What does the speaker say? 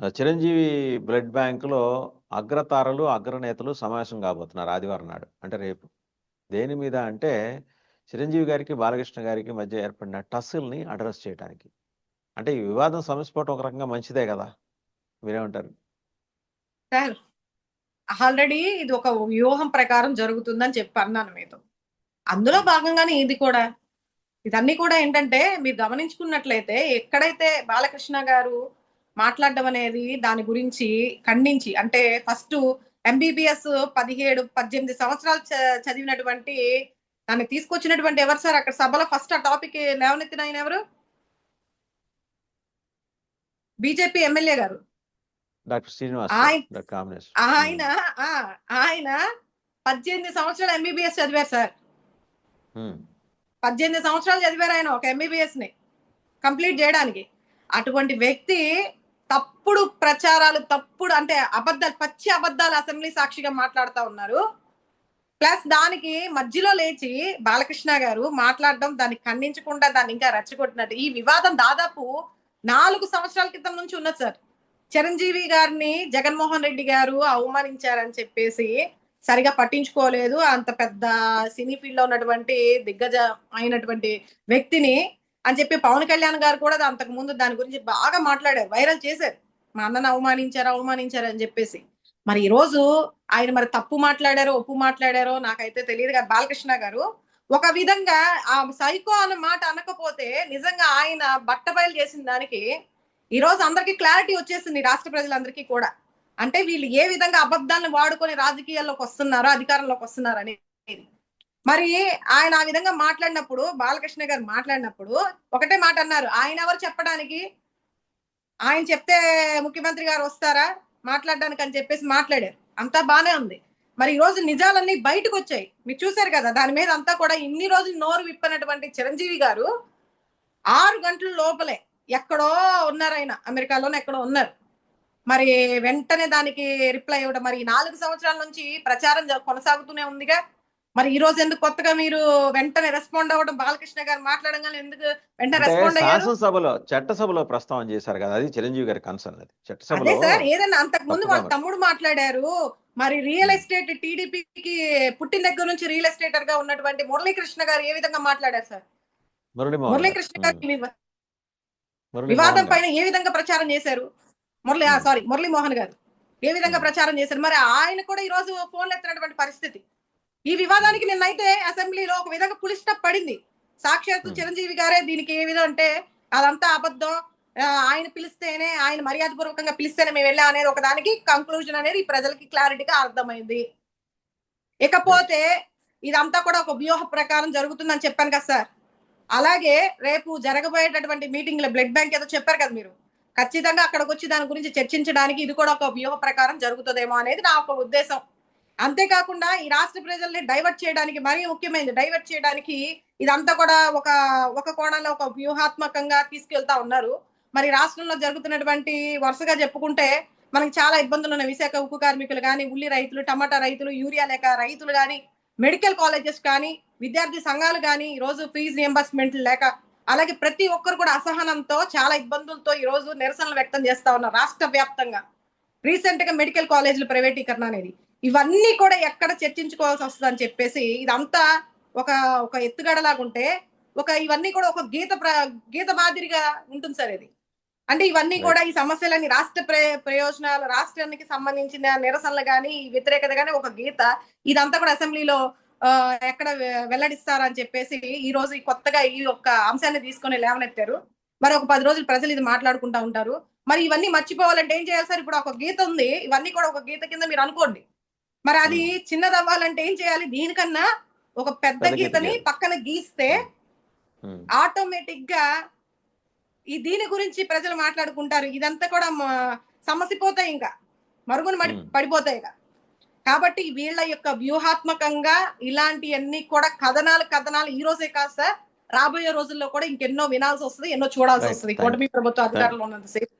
Chiranjeevi blood బ్యాంకులో అగ్రతారలు, అగ్రనేతలు సమావేశం కాబోతున్నారు ఆదివారం నాడు. అంటే రేపు. దేని మీద అంటే చిరంజీవి గారికి, బాలకృష్ణ గారికి మధ్య ఏర్పడిన టస్సుల్ని అడ్రెస్ చేయటానికి. అంటే ఈ వివాదం సమసిపోవటం ఒక రకంగా మంచిదే గదా! మీరేమంటారు? సార్ ఆల్రెడీ ఇది ఒక వ్యూహం ప్రకారం జరుగుతుందని చెప్పి అన్నాను మీతో. అందులో భాగంగానే ఇది కూడా. ఇదన్నీ కూడా ఏంటంటే మీరు గమనించుకున్నట్లయితే ఎక్కడైతే బాలకృష్ణ గారు మాట్లాడడం అనేది దాని గురించి ఖండించి అంటే ఫస్ట్ ఎంబీబీఎస్ పదిహేడు పద్దెనిమిది సంవత్సరాలు చదివినటువంటి దాన్ని తీసుకొచ్చినటువంటి ఎవరు సార్? అక్కడ సభలో ఫస్ట్ ఆ టాపిక్ లేవనెత్తిన ఆయన ఎవరు? బీజేపీ ఎమ్మెల్యే గారు. డాక్టర్ శ్రీనివాస్ ఆయన-. ఆయన ఆ, ఆయన పద్దెనిమిది సంవత్సరాలు ఎంబీబీఎస్ చదివారు సార్. పద్దెనిమిది సంవత్సరాలు చదివారు ఆయన ఒక ఎంబీబీఎస్ని కంప్లీట్ చేయడానికి. అటువంటి వ్యక్తి తప్పుడు ప్రచారాలు తప్పుడు అంటే అబద్ధాలు పచ్చి అబద్ధాలు అసెంబ్లీ సాక్షిగా మాట్లాడుతూ ఉన్నారు. ప్లస్ దానికి మధ్యలో లేచి బాలకృష్ణ గారు మాట్లాడడం దాన్ని ఖండించకుండా దాన్ని ఇంకా రెచ్చగొట్టినట్టు. ఈ వివాదం దాదాపు నాలుగు సంవత్సరాల క్రితం నుంచి ఉన్నది సార్. చిరంజీవి గారిని జగన్మోహన్ రెడ్డి గారు అవమానించారని చెప్పేసి సరిగా పట్టించుకోలేదు. అంత పెద్ద సినీ ఫీల్డ్లో ఉన్నటువంటి దిగ్గజ అయినటువంటి వ్యక్తిని అని చెప్పి పవన్ కళ్యాణ్ గారు కూడా అంతకు ముందు దాని గురించి బాగా మాట్లాడారు వైరల్ చేశారు. మా అన్నను అవమానించారు అవమానించారు అని చెప్పేసి. మరి ఈ రోజు ఆయన మరి తప్పు మాట్లాడారో ఒప్పు మాట్లాడారో నాకైతే తెలియదు కదా. బాలకృష్ణ గారు ఒక విధంగా ఆ సైకో అన్న మాట అనకపోతే నిజంగా ఆయన బట్టబయలు చేసిన దానికి ఈ రోజు అందరికీ క్లారిటీ వచ్చేసింది రాష్ట్ర ప్రజలందరికీ కూడా. అంటే వీళ్ళు ఏ విధంగా అబద్ధాలను వాడుకొని రాజకీయాల్లోకి వస్తున్నారో అధికారంలోకి వస్తున్నారు అనేది మరి ఆయన ఆ విధంగా మాట్లాడినప్పుడు బాలకృష్ణ గారు మాట్లాడినప్పుడు ఒకటే మాట అన్నారు. ఆయన ఎవరు చెప్పడానికి? ఆయన చెప్తే ముఖ్యమంత్రి గారు వస్తారా? మాట్లాడడానికి అని చెప్పేసి మాట్లాడారు. అంతా బానే ఉంది. మరి ఈ రోజు నిజాలన్నీ బయటకు వచ్చాయి. మీరు చూశారు కదా దాని మీద అంతా కూడా ఇన్ని రోజులు నోరు విప్పనటువంటి చిరంజీవి గారు ఆరు గంటల లోపలే ఎక్కడో ఉన్నారు ఆయన. అమెరికాలోనే ఎక్కడో ఉన్నారు. మరి వెంటనే దానికి రిప్లై ఇవ్వడం మరి ఈ నాలుగు సంవత్సరాల నుంచి ప్రచారం కొనసాగుతూనే ఉందిగా. మరి ఈ రోజు ఎందుకు కొత్తగా మీరు వెంటనే రెస్పాండ్ అవ్వడం బాలకృష్ణ గారు మాట్లాడగానే ఎందుకు వెంటనే రెస్పాండ్ అయ్యారు శాసనసభలో చట్టసభలో ప్రస్తావన చేశారు కదా అది చిరంజీవి గారి కన్సర్న్ అది చట్టసభలో సార్ ఏదన్నా అంతకు ముందు వాళ్ళ. తమ్ముడు మాట్లాడారు మరి రియల్. ఎస్టేట్ టీడీపీకి పుట్టిన దగ్గర నుంచి రియల్ ఎస్టేటర్గా ఉన్నటువంటి మురళీకృష్ణ గారు ఏ విధంగా మాట్లాడారు సార్ మురళీకృష్ణ గారు. వివాదం. పైన ఏ విధంగా ప్రచారం చేశారు మురళి. సారీ మురళీమోహన్ గారు ఏ విధంగా. ప్రచారం చేశారు మరి ఆయన కూడా ఈ రోజు ఫోన్లు ఎత్తినటువంటి పరిస్థితి ఈ వివాదానికి నిన్నైతే అసెంబ్లీలో ఒక విధంగా పులి స్టాప్ పడింది. సాక్షాత్తు. చిరంజీవి గారే దీనికి ఏ విధం అంటే అదంతా అబద్ధం ఆయన పిలిస్తేనే ఆయన మర్యాద పూర్వకంగా పిలిస్తేనే మేము వెళ్ళాం అనేది ఒక దానికి కంక్లూజన్ అనేది ప్రజలకి క్లారిటీగా అర్థమైంది. ఇకపోతే ఇదంతా కూడా ఒక వ్యూహ ప్రకారం జరుగుతుందని చెప్పాను కదా సార్. అలాగే రేపు జరగబోయేటటువంటి మీటింగ్లో బ్లడ్ బ్యాంక్ ఏదో చెప్పారు కదా మీరు. ఖచ్చితంగా అక్కడికి వచ్చి దాని గురించి చర్చించడానికి ఇది కూడా ఒక వ్యూహ ప్రకారం జరుగుతుందేమో అనేది నా ఒక ఉద్దేశం. అంతేకాకుండా ఈ రాష్ట్ర ప్రజల్ని డైవర్ట్ చేయడానికి మరీ ముఖ్యమైనది డైవర్ట్ చేయడానికి ఇదంతా కూడా ఒక ఒక కోణంలో ఒక వ్యూహాత్మకంగా తీసుకెళ్తా ఉన్నారు. మరి రాష్ట్రంలో జరుగుతున్నటువంటి వరుసగా చెప్పుకుంటే మనకి చాలా ఇబ్బందులు ఉన్నాయి. విశాఖ ఉక్కు కార్మికులు కానీ ఉల్లి రైతులు టమాటా రైతులు యూరియా లేక రైతులు కానీ మెడికల్ కాలేజెస్ కానీ విద్యార్థి సంఘాలు కానీ ఈరోజు రోజు ఫీజు రియంబర్స్మెంట్ లేక అలాగే ప్రతి ఒక్కరు కూడా అసహనంతో చాలా ఇబ్బందులతో ఈ రోజు నిరసనలు వ్యక్తం చేస్తా ఉన్నారు రాష్ట్ర వ్యాప్తంగా. రీసెంట్గా మెడికల్ కాలేజీల ప్రైవేటీకరణ అనేది. ఇవన్నీ కూడా ఎక్కడ చర్చించుకోవాల్సి వస్తుంది అని చెప్పేసి ఇదంతా ఒక ఒక ఎత్తుగడలాగుంటే ఒక ఇవన్నీ కూడా ఒక గీత గీత మాదిరిగా ఉంటుంది సార్ ఇది. అంటే ఇవన్నీ. కూడా ఈ సమస్యలన్నీ రాష్ట్ర ప్ర- ప్రయోజనాలు రాష్ట్రానికి సంబంధించిన నిరసనలు కానీ వ్యతిరేకత కానీ ఒక గీత ఇదంతా కూడా అసెంబ్లీలో ఎక్కడ వెల్లడిస్తారని చెప్పేసి ఈ రోజు కొత్తగా ఈ యొక్క అంశాన్ని తీసుకొని లేవనెత్తారు. మరి ఒక పది రోజులు ప్రజలు ఇది మాట్లాడుకుంటా ఉంటారు. మరి ఇవన్నీ మర్చిపోవాలంటే ఏం చేయాలి సార్? ఇప్పుడు ఒక గీత ఉంది. ఇవన్నీ కూడా ఒక గీత కింద మీరు అనుకోండి. మరి అది చిన్నది అవ్వాలంటే ఏం చేయాలి? దీనికన్నా ఒక పెద్ద పెద్ద గీత గీతని. పక్కన గీస్తే. ఆటోమేటిక్గా ఈ దీని గురించి ప్రజలు మాట్లాడుకుంటారు. ఇదంతా కూడా సమసిపోతాయి ఇంకా. మరుగున మడి. పడిపోతాయి ఇక. కాబట్టి వీళ్ళ యొక్క వ్యూహాత్మకంగా ఇలాంటివన్నీ కూడా కథనాలు కథనాలు ఈ రోజే కాదు సార్ రాబోయే రోజుల్లో కూడా ఇంకెన్నో వినాల్సి వస్తుంది ఎన్నో చూడాల్సి. వస్తుంది. కూటమి ప్రభుత్వ అధికారంలో ఉన్నంతసేపు